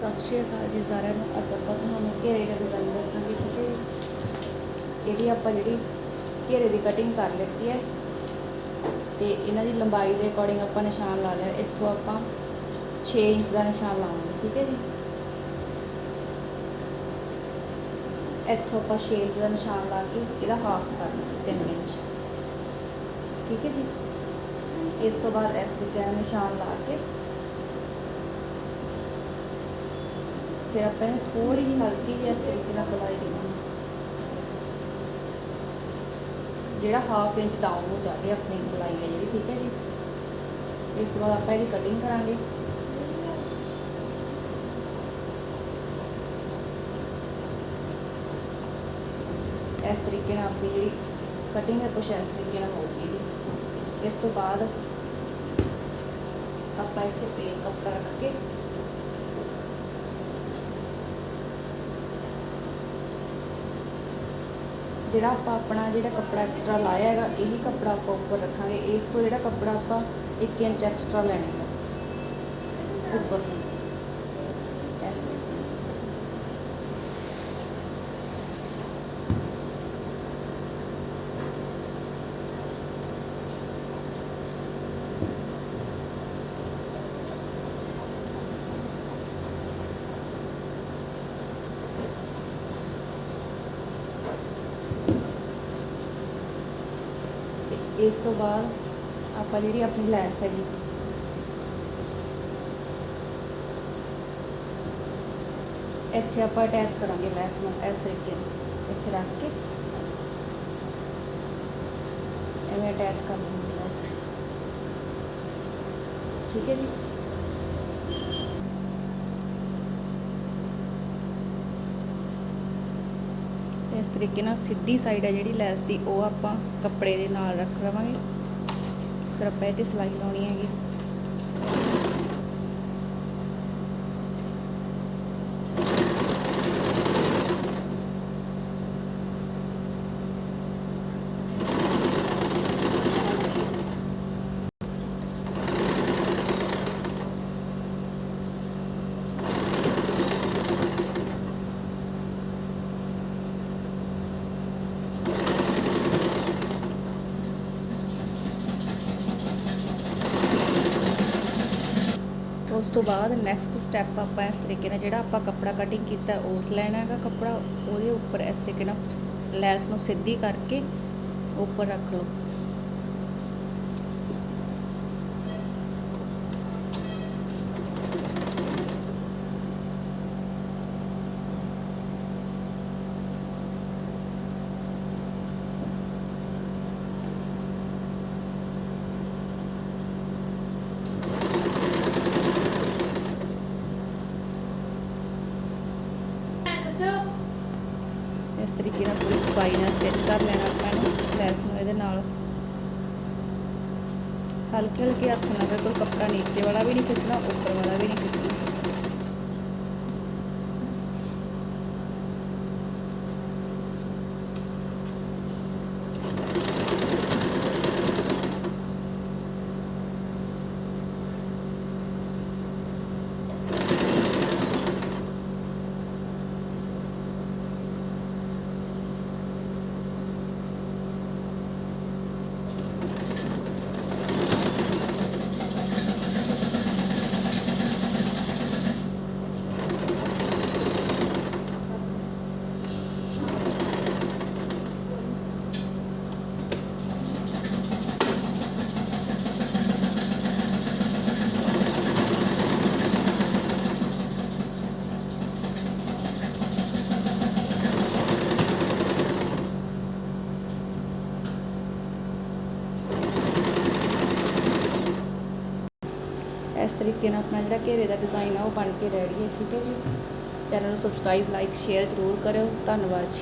ਸਤਿ ਸ਼੍ਰੀ ਅਕਾਲ ਜੀ ਸਾਰਿਆਂ ਨੂੰ। ਅੱਜ ਆਪਾਂ ਤੁਹਾਨੂੰ ਘੇਰੇ ਦਾ ਡਿਜ਼ਾਈਨ ਦੱਸਾਂਗੇ ਠੀਕ ਇਹਦੀ ਆਪਾਂ ਜਿਹੜੀ ਘੇਰੇ ਦੀ ਕਟਿੰਗ ਕਰ ਲਿੱਤੀ ਹੈ ਤੇ ਇਹਨਾਂ ਦੀ ਲੰਬਾਈ ਦੇ ਅਕੋਰਡਿੰਗ ਆਪਾਂ ਨਿਸ਼ਾਨ ਲਾ ਲਿਆ। ਇੱਥੋਂ ਆਪਾਂ 6 ਇੰਚ ਦਾ ਨਿਸ਼ਾਨ ਲਾਵਾਂਗੇ, ਠੀਕ ਹੈ ਜੀ? ਇੱਥੋਂ ਆਪਾਂ 6 ਇੰਚ ਦਾ ਨਿਸ਼ਾਨ ਲਾ ਕੇ ਇਹਦਾ ਹਾਫ ਕਰ ਲਾਂਗੇ 3 ਇੰਚ। ਠੀਕ ਹੈ ਜੀ? ਇਸ ਤੋਂ ਬਾਅਦ ਇਸ ਤਰੀਕੇ ਨਿਸ਼ਾਨ ਲਾ ਕੇ ਫਿਰ ਆਪਾਂ ਇਹਨੂੰ ਥੋੜੀ ਜਿਹੀ ਹਲਕੀ ਜਿਹੀ ਇਸ ਤਰੀਕੇ ਨਾਲ ਗੋਲਾਈ ਦੇਵਾਂਗੇ ਜਿਹੜਾ ਹਾਫ ਇੰਚ ਡਾਊਨ ਹੋ ਜਾਵੇ ਆਪਣੀ ਗੋਲਾਈ ਹੈ ਜਿਹੜੀ ਠੀਕ ਹੈ ਜੀ ਇਸ ਤੋਂ ਬਾਅਦ ਆਪਾਂ ਇਹਦੀ ਕਟਿੰਗ ਕਰਾਂਗੇ ਇਸ ਤਰੀਕੇ ਨਾਲ ਆਪਣੀ ਜਿਹੜੀ ਕਟਿੰਗ ਹੈ ਕੁਛ ਇਸ ਤਰੀਕੇ ਨਾਲ ਹੋਊਗੀ ਜੀ ਇਸ ਤੋਂ ਬਾਅਦ ਆਪਾਂ ਇੱਥੇ ਪੇਨ ਕੱਪੜਾ ਰੱਖ ਕੇ ਜਿਹੜਾ ਆਪਾਂ ਆਪਣਾ ਜਿਹੜਾ ਕੱਪੜਾ ਐਕਸਟਰਾ ਲਾਇਆ ਹੈਗਾ, ਇਹੀ ਕੱਪੜਾ ਆਪਾਂ ਉੱਪਰ ਰੱਖਾਂਗੇ। ਇਸ ਤੋਂ ਜਿਹੜਾ ਕੱਪੜਾ ਆਪਾਂ 1 ਇੰਚ ਐਕਸਟਰਾ ਲੈਣਾ ਹੈ, ਉੱਪਰ ਇਸ ਤੋਂ ਬਾਅਦ ਆਪਾਂ ਜਿਹੜੀ ਆਪਣੀ ਲੈਸ ਹੈਗੀ ਇੱਥੇ ਆਪਾਂ ਅਟੈਚ ਕਰਾਂਗੇ ਲੈਸ ਨੂੰ ਇਸ ਤਰੀਕੇ ਨਾਲ ਇੱਥੇ ਰੱਖ ਕੇ ਐਵੇਂ ਅਟੈਚ ਕਰ ਲਵਾਂਗੇ ਲੈਸ ਠੀਕ ਹੈ ਜੀ ਇਸ ਤਰੀਕੇ ਨਾਲ ਸਿੱਧੀ ਸਾਈਡ ਹੈ ਜਿਹੜੀ ਲੈਸ ਦੀ, ਉਹ ਆਪਾਂ ਕੱਪੜੇ ਦੇ ਨਾਲ ਰੱਖ ਲਵਾਂਗੇ। ਫਿਰ ਆਪਾਂ ਇਹ ਤੇ ਸਿਲਾਈ ਲਾਉਣੀ ਹੈਗੀ। ਉਸ ਤੋਂ ਬਾਅਦ ਨੈਕਸਟ ਸਟੈਪ ਆਪਾਂ ਇਸ ਤਰੀਕੇ ਨਾਲ ਜਿਹੜਾ ਆਪਾਂ ਕੱਪੜਾ ਕਟਿੰਗ ਕੀਤਾ, ਉਸ ਲੈਣਾ ਹੈਗਾ ਕੱਪੜਾ, ਉਹਦੇ ਉੱਪਰ ਇਸ ਤਰੀਕੇ ਨਾਲ ਲੈਸ ਨੂੰ ਸਿੱਧੀ ਕਰਕੇ ਉੱਪਰ ਰੱਖ ਲਓ। ਇਸ ਤਰੀਕੇ ਨਾਲ ਪੂਰੀ ਸਫ਼ਾਈ ਨਾਲ ਸਟਿਚ ਕਰ ਲੈਣਾ ਆਪਾਂ ਨੂੰ ਲੈਸ ਨੂੰ ਇਹਦੇ ਨਾਲ। ਹਲਕੇ ਹਲਕੇ ਹੱਥ ਨਾਲ, ਬਿਲਕੁਲ ਕੱਪੜਾ ਨੀਚੇ ਵਾਲਾ ਵੀ ਨਹੀਂ ਖਿੱਚਣਾ, ਉੱਪਰ ਵਾਲਾ ਵੀ ਨਹੀਂ ਖਿੱਚਣਾ। ਇਸ ਤਰੀਕੇ ਨਾਲ ਆਪਣਾ ਜਿਹੜਾ ਘੇਰੇ ਦਾ ਡਿਜ਼ਾਈਨ ਆ ਉਹ ਬਣ ਕੇ ਰੈਡੀ ਹੈ। ਠੀਕ ਹੈ ਜੀ। ਚੈਨਲ ਨੂੰ ਸਬਸਕ੍ਰਾਈਬ ਲਾਈਕ ਸ਼ੇਅਰ ਜ਼ਰੂਰ ਕਰਿਓ। ਧੰਨਵਾਦ ਜੀ।